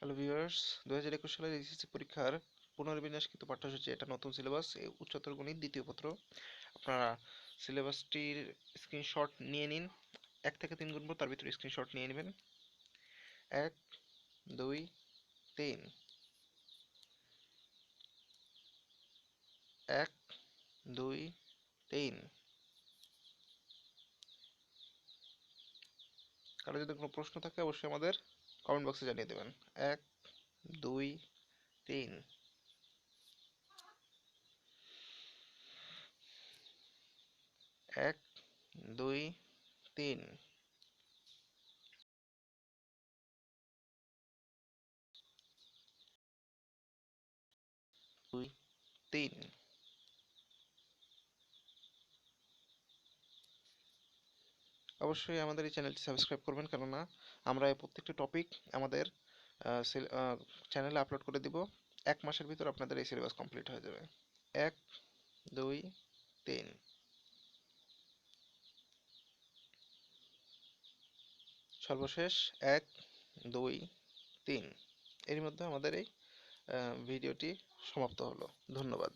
Hello viewers দু হাজার একুশ সালের এসএসসি পরীক্ষার পুনর্বিন্যাসকৃত পাঠ্যসূচি, এটা নতুন সিলেবাস উচ্চতর গণিত দ্বিতীয় পত্র। আপনারা সিলেবাসটির স্ক্রিনশট নিয়ে নিন। এক থেকে তিন গুনবো তার ভিতরে স্ক্রিনশট নিয়ে নেবেন। এক, দুই, তিন। এক, দুই, তিন। কারও যদি কোনো প্রশ্ন থাকে, অবশ্যই আমাদের কমেন্ট বক্সে জানিয়ে দেবেন। এক, দুই, তিন। এক, দুই, তিন। দুই, তিন। অবশ্যই আমাদের এই চ্যানেলটি সাবস্ক্রাইব করবেন, কেননা আমরা এই প্রত্যেকটি টপিক আমাদের চ্যানেলে আপলোড করে দিব। এক মাসের ভিতর আপনাদের এই সিলেবাস কমপ্লিট হয়ে যাবে। এক, দুই, তিন। সর্বশেষ, এক, দুই, তিন। এর মধ্যে আমাদের এই ভিডিওটি সমাপ্ত হলো। ধন্যবাদ।